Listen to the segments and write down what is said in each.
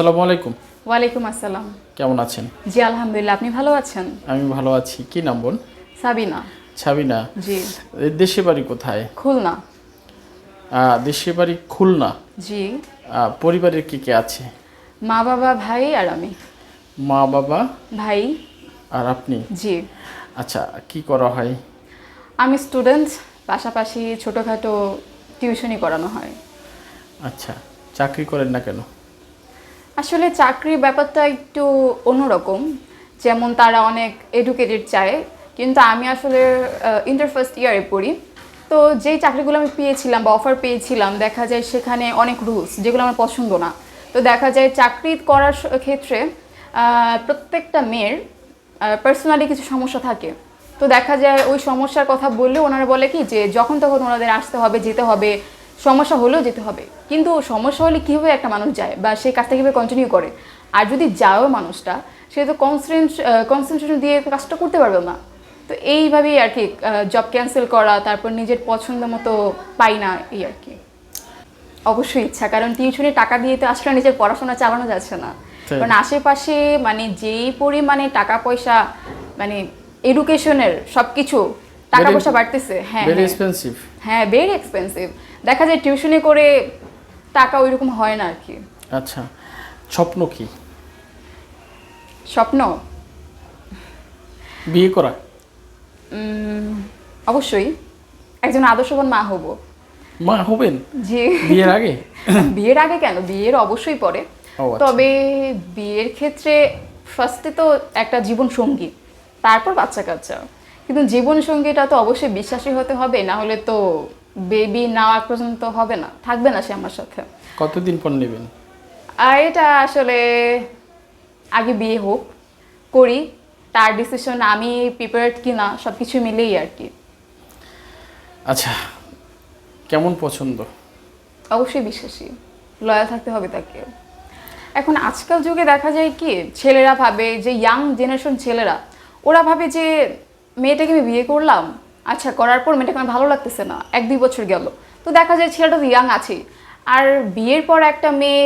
আসসালামু আলাইকুম। ওয়ালাইকুম আসসালাম। কেমন আছেন? জি আলহামদুলিল্লাহ আপনি ভালো আছেন? আমি ভালো আছি। কি নাম বোন? সাবিনা। ছাবিনা জি। দেশে বাড়ি কোথায়? খুলনা। দেশে বাড়ি খুলনা। জি। পরিবারের কি কে আছে? মা বাবা ভাই আর আমি। মা বাবা ভাই। আর আপনি? জি। আচ্ছা কি করা হয়? আমি স্টুডেন্ট পাশাপাশি ছোটোখাটো টিউশনই করানো হয়। আচ্ছা চাকরি করেন না কেন? আসলে চাকরির ব্যাপারটা একটু অন্যরকম। যেমন তারা অনেক এডুকেটেড চায়, কিন্তু আমি আসলে ইন্টার ফার্স্ট ইয়ারে পড়ি। তো যেই চাকরিগুলো আমি পেয়েছিলাম বা অফার পেয়েছিলাম, দেখা যায় সেখানে অনেক রুলস যেগুলো আমার পছন্দ না। তো দেখা যায় চাকরি করার ক্ষেত্রে প্রত্যেকটা মেয়ের পার্সোনালি কিছু সমস্যা থাকে। তো দেখা যায় ওই সমস্যার কথা বললে ওনারা বলে কি যে, যখন তখন ওনাদের আসতে হবে, যেতে হবে, সমস্যা হলেও যেতে হবে। কিন্তু সমস্যা হলে কীভাবে একটা মানুষ যায় বা সেই কাজটা কীভাবে কন্টিনিউ করে? আর যদি যাও মানুষটা সে তো কনসেন্ট কনসেন্ট্রেশন দিয়ে কাজটা করতে পারবে না। তো এইভাবেই আর কি জব ক্যান্সেল করা তারপর নিজের পছন্দ মতো পাই না এই আর কি। অবশ্যই ইচ্ছা কারণ টিউশনে টাকা দিয়ে তো আসলে নিজের পড়াশোনা চালানো যাচ্ছে না। কারণ আশেপাশে মানে যেই পরিমাণে টাকা পয়সা মানে এডুকেশনের সব কিছু টাকা পয়সা বাড়তেছে হ্যাঁ হ্যাঁ। হ্যাঁ ভেরি এক্সপেন্সিভ দেখা যায় টিউশনি করে টাকা ওইরকম হয় না আর কি আচ্ছা স্বপ্ন কি? স্বপ্ন? বিয়ে করা? অবশ্যই। একজন আদর্শবান মা হব। মা হবেন? যে বিয়ের আগে? বিয়ের আগে কেন? বিয়ের অবশ্যই পরে। আচ্ছা। তবে বিয়ের ক্ষেত্রে ফার্স্টে তো একটা জীবন সঙ্গী তারপর বাচ্চা কাচ্চা। কিন্তু জীবন সঙ্গীটা তো অবশ্যই বিশ্বাসী হতে হবে না হলে তো বেবি নেওয়া পর্যন্ত হবে না থাকবে না সে আমার সাথে। কতদিন পর নেবেন? আর এটা আসলে আগে বিয়ে হোক করি তার ডিসিশন আমি প্রিপেয়ার্ড কিনা সব কিছু মিলেই আর কি। আচ্ছা কেমন পছন্দ? অবশ্যই বিশ্বাসী লয়াল থাকতে হবে তাকে। এখন আজকাল যুগে দেখা যায় কি ছেলেরা ভাবে যে ইয়াং জেনারেশন ছেলেরা ওরা ভাবে যে মেয়েটাকে আমি বিয়ে করলাম আচ্ছা করার পর আমার ভালো লাগতেছে না। এক দুই বছর গেল। তো দেখা যায় ছেলেটা তো ইয়াং আছে আর বিয়ের পর একটা মেয়ে,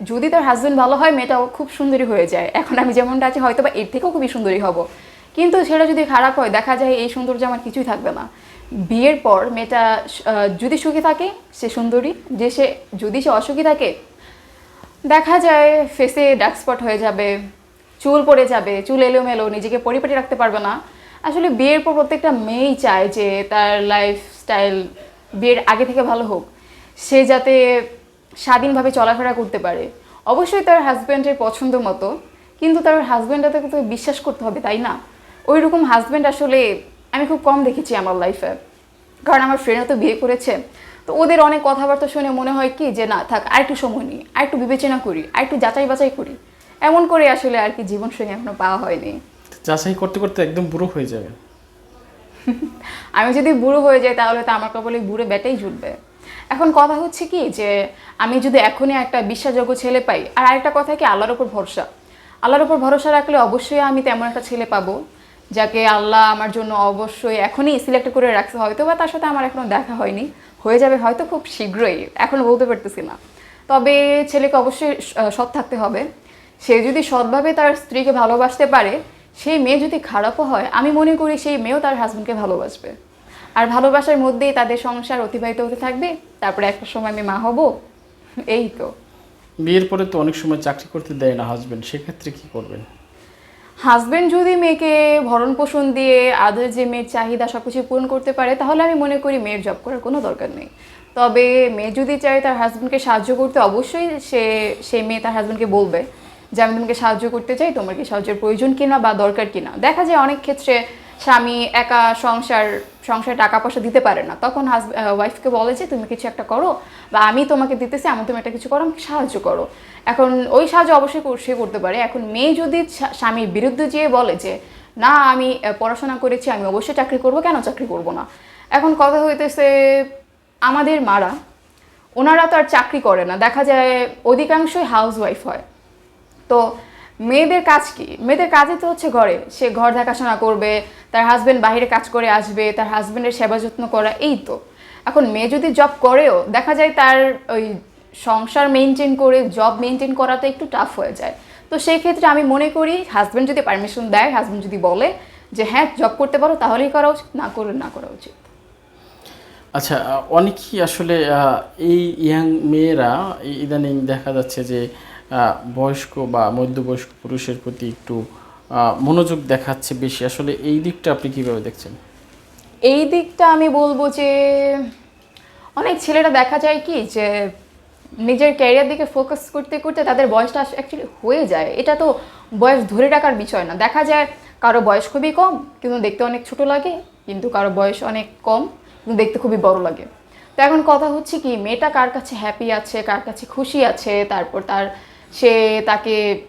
যদি তার হাজবেন্ড ভালো হয়, মেয়েটাও খুব সুন্দরী হয়ে যায়। এখন আমি যেমনটা আছি হয়তো বা এর থেকেও খুবই সুন্দরী হব। কিন্তু সেটা যদি খারাপ হয়, দেখা যায় এই সৌন্দর্য আমার কিছুই থাকবে না। বিয়ের পর মেয়েটা যদি সুখী থাকে, সে সুন্দরী। যে সে, যদি সে অসুখী থাকে, দেখা যায় ফেসে ডার্ক স্পট হয়ে যাবে, চুল পড়ে যাবে, চুল এলোমেলো, নিজেকে পরিপাটি রাখতে পারবে না। আসলে বিয়ের পর প্রত্যেকটা মেয়েই চায় যে তার লাইফস্টাইল বিয়ের আগে থেকে ভালো হোক। সে যাতে স্বাধীনভাবে চলাফেরা করতে পারে। অবশ্যই তার হাজব্যান্ডের পছন্দ মতো, কিন্তু তার হাজব্যান্ডটাকে তো বিশ্বাস করতে হবে, তাই না? ওই রকম হাজব্যান্ড আসলে আমি খুব কম দেখেছি আমার লাইফে কারণ আমার ফ্রেন্ডও তো বিয়ে করেছে। তো ওদের অনেক কথাবার্তা শুনে মনে হয় কি যে, না, থাক, আর একটু সময় নিই, আর একটু বিবেচনা করি, আর একটু যাচাই বাছাই করি। এমন করে আসলে আর কি জীবন সঙ্গে এখনও পাওয়া হয়নি। যাচাই করতে করতে একদম বুড়ো হয়ে যাবে। আমি যদি বুড়ো হয়ে যাই তাহলে তো আমার কপালে বুড়ো বেটাই জুটবে। এখন কথা হচ্ছে কি যে, আমি যদি এখনই একটা বিশ্বাসযোগ্য ছেলে পাই, আর আরেকটা কথা কি আল্লাহর উপর ভরসা। আল্লাহর উপর ভরসা রাখলে অবশ্যই আমি তেমন একটা ছেলে পাবো, যাকে আল্লাহ আমার জন্য অবশ্যই এখনই সিলেক্ট করে রাখছে। হয়তো বা তার সাথে আমার এখনও দেখা হয়নি, হয়ে যাবে হয়তো খুব শীঘ্রই, এখনও বলতে পারতেছি না। তবে ছেলেকে অবশ্যই সৎ থাকতে হবে। সে যদি সৎভাবে তার স্ত্রীকে ভালোবাসতে পারে সেই মেয়ে যদি খারাপও হয় আমি মনে করি সেই মেয়েও তার হাজব্যান্ডকে ভালোবাসবে। আর ভালোবাসার মধ্যেই তাদের সংসার অতিবাহিত হতে থাকবে তারপরে একটা সময় আমি মা হব এই তো। বিয়ের পরে তো অনেক সময় চাকরি করতে দেয় না হাজবেন্ড সেক্ষেত্রে কি করবেন? হাজবেন্ড যদি মেয়েকে ভরণ পোষণ দিয়ে আদর যে মেয়ের চাহিদা সব কিছু পূরণ করতে পারে তাহলে আমি মনে করি মেয়ের জব করার কোনো দরকার নেই। তবে মেয়ে যদি চায় তার হাজব্যান্ডকে সাহায্য করতে অবশ্যই সে সেই মেয়ে তার হাজব্যান্ডকে বলবে। যে আমি তোমাকে সাহায্য করতে চাই, তোমার কি সাহায্যের প্রয়োজন কিনা বা দরকার কিনা? দেখা যায় অনেক ক্ষেত্রে স্বামী একা সংসার, সংসারে টাকা পয়সা দিতে পারে না। তখন হাজ ওয়াইফকে বলে যে, তুমি কিছু একটা করো বা আমি তোমাকে দিতেছি, আমি তুমি একটা কিছু করো, আমাকে সাহায্য করো। এখন ওই সাহায্য অবশ্যই সে করতে পারে। এখন মেয়ে যদি স্বামীর বিরুদ্ধে যেয়ে বলে যে, না, আমি পড়াশোনা করেছি, আমি অবশ্যই চাকরি করব, কেন চাকরি করব না? এখন কথা হইতেছে আমাদের মারা, ওনারা তো আর চাকরি করে না। দেখা যায় অধিকাংশই হাউস ওয়াইফ হয়। তো মেয়েদের কাজ কি? মেয়েদের কাজই তো হচ্ছে ঘরে। সে ঘর দেখাশোনা করবে, তার হাজবেন্ড বাইরে কাজ করে আসবে, তার হাজবেন্ডের সেবা যত্ন করা, এই তো। এখন মেয়ে যদি জব করেও, দেখা যায় তার ওই সংসার মেনটেন করে জব মেনটেন করাটা একটু টাফ হয়ে যায়। তো সেই ক্ষেত্রে আমি মনে করি হাজব্যান্ড যদি পারমিশন দেয় হাজব্যান্ড যদি বলে যে হ্যাঁ জব করতে পারো, তাহলেই করা উচিত, না করলে না করা উচিত। আচ্ছা অনেকেই আসলে এই ইয়াং মেয়েরা, ইদানিং দেখা যাচ্ছে যে বয়স্ক বা মধ্যবয়স্ক পুরুষের প্রতি একটু মনোযোগ দেখাচ্ছে বেশি। আসলে এই দিকটা আপনি কীভাবে দেখছেন? এই দিকটা আমি বলব যে, অনেক ছেলেরা দেখা যায় কি যে, নিজের ক্যারিয়ার দিকে ফোকাস করতে করতে তাদের বয়সটা অ্যাকচুয়ালি হয়ে যায়। এটা তো বয়স ধরে রাখার বিষয় না। দেখা যায় কারও বয়স খুবই কম, কিন্তু দেখতে অনেক ছোট লাগে, কিন্তু কারও বয়স অনেক কম, কিন্তু দেখতে খুবই বড় লাগে। তো এখন কথা হচ্ছে কি, মেয়েটা কার কাছে হ্যাপি আছে, কার কাছে খুশি আছে, তারপর তার সে তাকে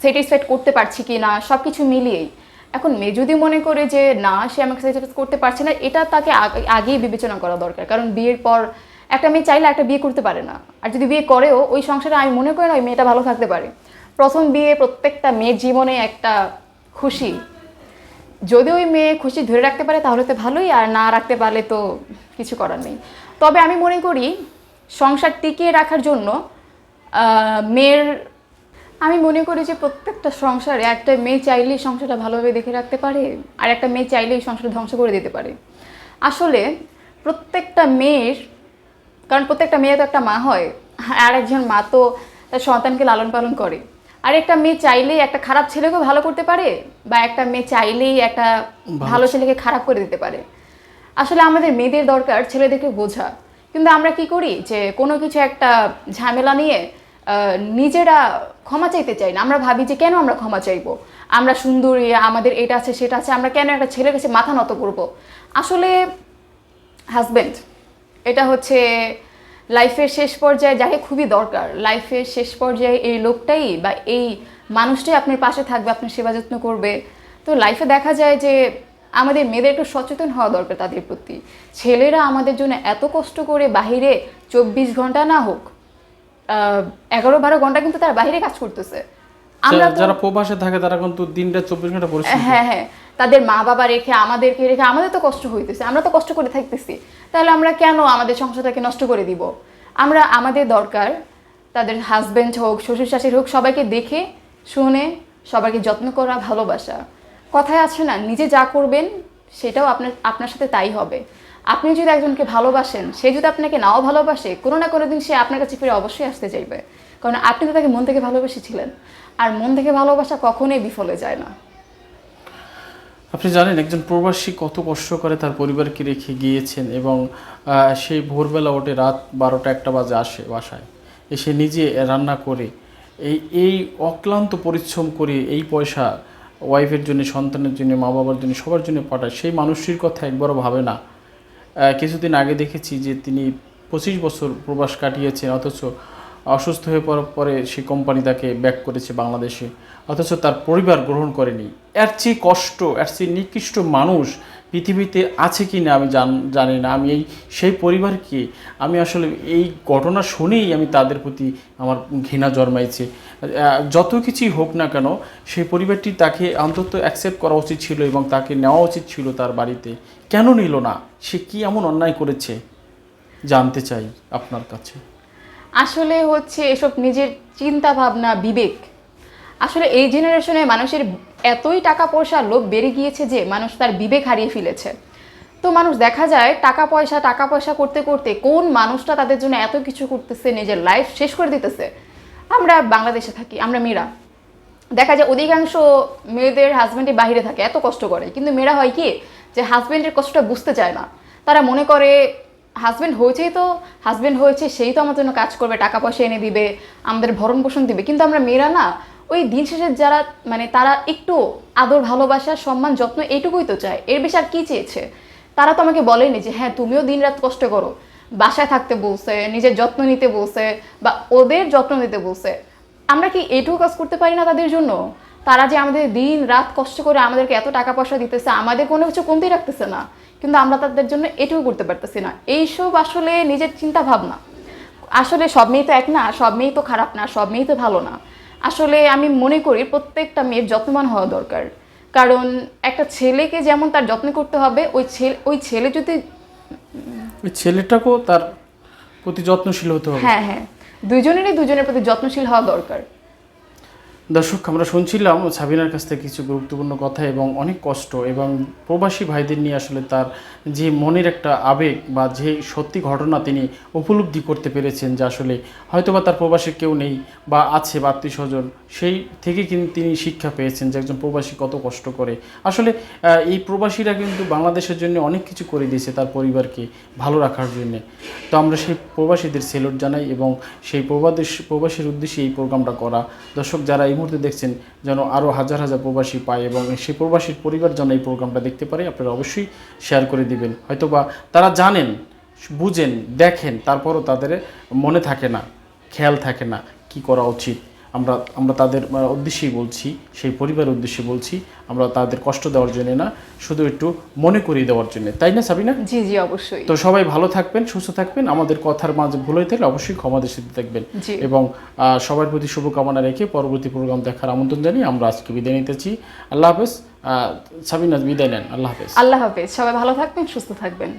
স্যাটিসফাইড করতে পারছি কি না সব কিছু মিলিয়েই। এখন মেয়ে যদি মনে করে যে, না, সে আমাকে স্যাটিসফাইড করতে পারছে না, এটা তাকে আগে- আগেই বিবেচনা করা দরকার। কারণ বিয়ের পর একটা মেয়ে চাইলে একটা বিয়ে করতে পারে না। আর যদি বিয়ে করেও, ওই সংসারে আমি মনে করি না ওই মেয়েটা ভালো থাকতে পারে। প্রথম বিয়ে প্রত্যেকটা মেয়ের জীবনে একটা খুশি। যদি ওই মেয়ে খুশি ধরে রাখতে পারে, তাহলে তো ভালোই, আর না রাখতে পারলে তো কিছু করার নেই। তবে আমি মনে করি, সংসার টিকিয়ে রাখার জন্য মেয়ের আমি মনে করি যে প্রত্যেকটা সংসারে একটা মেয়ে চাইলেই সংসারটা ভালোভাবে দেখে রাখতে পারে আর একটা মেয়ে চাইলেই সংসারটা ধ্বংস করে দিতে পারে। আসলে প্রত্যেকটা মেয়ের কারণ প্রত্যেকটা মেয়ে তো একটা মা হয় আর একজন মা তো তার সন্তানকে লালন পালন করে। আর একটা মেয়ে চাইলেই একটা খারাপ ছেলেকেও ভালো করতে পারে বা একটা মেয়ে চাইলেই একটা ভালো ছেলেকে খারাপ করে দিতে পারে। আসলে আমাদের মেয়েদের দরকার ছেলেদেরকে বোঝা। কিন্তু আমরা কি করি? যে কোনো কিছু একটা ঝামেলা নিয়ে নিজেরা ক্ষমা চাইতে চাই না। আমরা ভাবি যে কেন আমরা ক্ষমা চাইব? আমরা সুন্দরী, আমাদের এটা আছে, সেটা আছে, আমরা কেন একটা ছেলের কাছে মাথা নত করব? আসলে হাজব্যান্ড এটা হচ্ছে লাইফের শেষ পর্যায়ে যাকে খুবই দরকার। লাইফের শেষ পর্যায়ে এই লোকটাই বা এই মানুষটাই আপনার পাশে থাকবে আপনার সেবা যত্ন করবে। তো লাইফে দেখা যায় যে আমাদের মেয়েদের একটু সচেতন হওয়া দরকার তাদের প্রতি। ছেলেরা আমাদের জন্য এত কষ্ট করে বাহিরে চব্বিশ ঘণ্টা না হোক এগারো বারো ঘণ্টা কিন্তু তারা বাইরে কাজ করতেছে। আমরা যারা- প্রবাসে থাকে তারা কিন্তু দিনটা চব্বিশ ঘণ্টা পরিশ্রম হ্যাঁ হ্যাঁ। তাদের মা বাবা রেখে আমাদেরকে রেখে আমাদের তো কষ্ট হইতেছে আমরা তো কষ্ট করে থাকতেছি। তাহলে আমরা কেন আমাদের সংসারটাকে নষ্ট করে দিব? আমরা আমাদের দরকার তাদের হাজবেন্ড হোক শ্বশুর শাশুড়ি হোক সবাইকে দেখে শুনে সবাইকে যত্ন করা ভালোবাসা। কথায় আছে না নিজে যা করবেন সেটাও আপনার আপনার সাথে তাই হবে। আপনি যদি একজনকে ভালোবাসেন, সে যদি আপনাকে নাও ভালোবাসে, কোনো না কোনো দিন সে আপনার কাছে ফিরে অবশ্যই আসতে চাইবে। কারণ আপনি তো তাকে মন থেকে ভালোবেসেছিলেন। আর মন থেকে ভালোবাসা কখনোই বিফলে যায় না। আপনি জানেন, একজন প্রবাসী কত কষ্ট করে তার পরিবারকে রেখে গিয়েছেন এবং সেই ভোরবেলা ওঠে রাত বারোটা একটা বাজে আসে বাসায়। এসে নিজে রান্না করে, এই এই অক্লান্ত পরিশ্রম করে এই পয়সা ওয়াইফের জন্য, সন্তানের জন্য মা বাবার জন্য, সবার জন্য পাঠায়। সেই মানুষটির কথা একবারও ভাবে না। কিছুদিন আগে দেখেছি যে তিনি পঁচিশ বছর প্রবাস কাটিয়েছেন অথচ অসুস্থ হয়ে পড়ার পরে সে কোম্পানি তাকে ব্যাক করেছে বাংলাদেশে। অথচ তার পরিবার গ্রহণ করেনি। এর চেয়ে কষ্ট, এর চেয়ে নিকৃষ্ট মানুষ পৃথিবীতে আছে কি না আমি জান না। আমি এই সেই পরিবারকে আমি আসলে এই ঘটনা শুনেই আমি তাদের প্রতি আমার ঘৃণা জন্মাইছে। যত কিছুই হোক না কেন, সেই পরিবারটি তাকে অন্তত অ্যাকসেপ্ট করা উচিত ছিল এবং তাকে নেওয়া উচিত ছিল তার বাড়িতে। কেন নিল না? সে কি এমন অন্যায় করেছে? জানতে চাই আপনার কাছে। আসলে হচ্ছে এসব নিজের চিন্তা ভাবনা বিবেক। আসলে এই জেনারেশনে মানুষের এতই টাকা পয়সা লোভ বেড়ে গিয়েছে যে মানুষ তার বিবেক হারিয়ে ফেলেছে। তো মানুষ দেখা যায় টাকা পয়সা টাকা পয়সা করতে করতে কোন মানুষটা তাদের জন্য এত কিছু করতেছে, নিজের লাইফ শেষ করে দিতেছে? আমরা বাংলাদেশে থাকি, আমরা মেয়েরা। দেখা যায় অধিকাংশ মেয়েদের হাজব্যান্ডের বাইরে থাকে, এত কষ্ট করে। কিন্তু মেয়েরা হয় কি? যে হাজব্যান্ডের কষ্টটা বুঝতে চায় না। তারা মনে করে হাজব্যান্ড হয়েছেই তো হাজব্যান্ড হয়েছে, সেই তো আমার জন্য কাজ করবে, টাকা পয়সা এনে দিবে, আমাদের ভরণ পোষণ দিবে। কিন্তু আমরা মেয়েরা না ওই দিন শেষে যারা মানে তারা একটু আদর, ভালোবাসা, সম্মান, যত্ন এইটুকুই তো চায়, এর বেশি আর কী চেয়েছে? তারা তো আমাকে বলেনি যে হ্যাঁ তুমিও দিন রাত কষ্ট করো। বাসায় থাকতে বলছে, নিজের যত্ন নিতে বলছে, বা ওদের যত্ন নিতে বলছে। আমরা কি এইটুকু কাজ করতে পারি না তাদের জন্য? তারা যে আমাদের দিন রাত কষ্ট করে আমাদেরকে এত টাকা পয়সা দিতেছে, আমাদের কোনো কিছু কমতি রাখতেছে না। কিন্তু আমরা তাদের জন্য এটুকু করতে পারতেছি না। এইসব আসলে নিজের চিন্তা ভাবনা আসলে সব মেয়ে তো এক না, সব মেয়েই তো খারাপ না, সব মেয়েই তো ভালো না। আসলে আমি মনে করি প্রত্যেকটা মেয়ের যত্নবান হওয়া দরকার। কারণ একটা ছেলেকে যেমন তার যত্ন করতে হবে ওই ছেলে ওই ছেলে যদি ওই ছেলেটাকেও তার প্রতি যত্নশীল হতে হবে। হ্যাঁ হ্যাঁ। দুজনেরই দুজনের প্রতি যত্নশীল হওয়া দরকার। দর্শক, আমরা শুনছিলাম সাবিনার কাছ থেকে কিছু গুরুত্বপূর্ণ কথা এবং অনেক কষ্ট এবং প্রবাসী ভাইদের নিয়ে আসলে তার যে মনের একটা আবেগ বা যে সত্যি ঘটনা তিনি উপলব্ধি করতে পেরেছেন যে আসলে হয়তোবা তার প্রবাসী কেউ নেই বা আছে বা আত্মীয় স্বজন সেই থেকে কিন্তু তিনি শিক্ষা পেয়েছেন যে একজন প্রবাসী কত কষ্ট করে। আসলে এই প্রবাসীরা কিন্তু বাংলাদেশের জন্য অনেক কিছু করে দিয়েছে তার পরিবারকে ভালো রাখার জন্য। তো আমরা সেই প্রবাসীদের সেলুট জানাই এবং সেই প্রবাদেশ, প্রবাসীর উদ্দেশ্যে এই প্রোগ্রামটা করা। দর্শক, যারা এই মুহূর্তে দেখছেন যেন আরও হাজার হাজার প্রবাসী পায় এবং সেই প্রবাসীর পরিবার যেন এই প্রোগ্রামটা দেখতে পারে, আপনারা অবশ্যই শেয়ার করে দিবেন। হয়তোবা তারা জানেন, বুঝেন, দেখেন, তারপরও তাদের মনে থাকে না, খেয়াল থাকে না কি করা উচিত। আমরা আমরা তাদের উদ্দেশ্যেই বলছি সেই পরিবারের উদ্দেশ্যে বলছি আমরা তাদের কষ্ট দেওয়ার জন্য না শুধু একটু মনে করিয়ে দেওয়ার জন্য। তাই না সাবিনা? জি জি অবশ্যই। তো সবাই ভালো থাকবেন সুস্থ থাকবেন। আমাদের কথার মাঝে ভুল হয়ে থাকলে অবশ্যই ক্ষমা দৃষ্টিতে থাকবেন। এবং সবার প্রতি শুভকামনা রেখে পরবর্তী প্রোগ্রাম দেখার আমন্ত্রণ জানিয়ে আমরা আজকে বিদায় নিতেছি আল্লাহ হাফেজ। সাবিনা বিদায় নেন। আল্লাহ হাফেজ। আল্লাহ হাফেজ। সবাই ভালো থাকবেন সুস্থ থাকবেন।